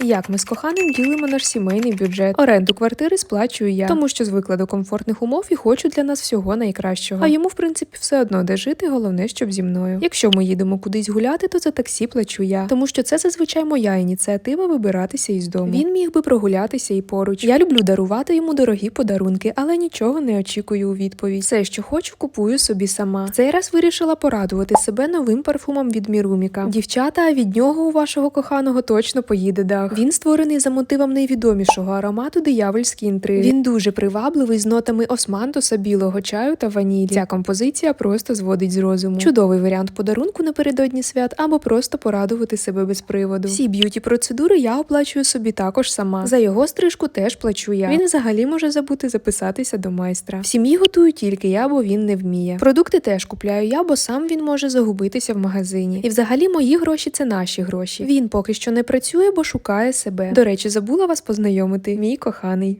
Як ми з коханим ділимо наш сімейний бюджет? Оренду квартири сплачую я, тому що звикла до комфортних умов і хочу для нас всього найкращого. А йому, в принципі, все одно де жити, головне, щоб зі мною. Якщо ми їдемо кудись гуляти, то за таксі плачу я, тому що це зазвичай моя ініціатива вибиратися із дому. Він міг би прогулятися і поруч. Я люблю дарувати йому дорогі подарунки, але нічого не очікую у відповідь. Все, що хочу, купую собі сама. В цей раз вирішила порадувати себе новим парфумом від Міруміка. Дівчата, від нього у вашого коханого точно поїде дах. Він створений за мотивом найвідомішого аромату диявольські інтриги. Він дуже привабливий з нотами османтуса, білого чаю та ванілі. Ця композиція просто зводить з розуму. Чудовий варіант подарунку напередодні свят або просто порадувати себе без приводу. Всі б'юті процедури я оплачую собі також сама. За його стрижку теж плачу я. Він взагалі може забути записатися до майстра. В сім'ї готую тільки я, бо він не вміє. Продукти теж купляю я, бо сам він може загубитися в магазині. І взагалі мої гроші це наші гроші. Він поки що не працює, бо шукає себе. До речі, забула вас познайомити, мій коханий.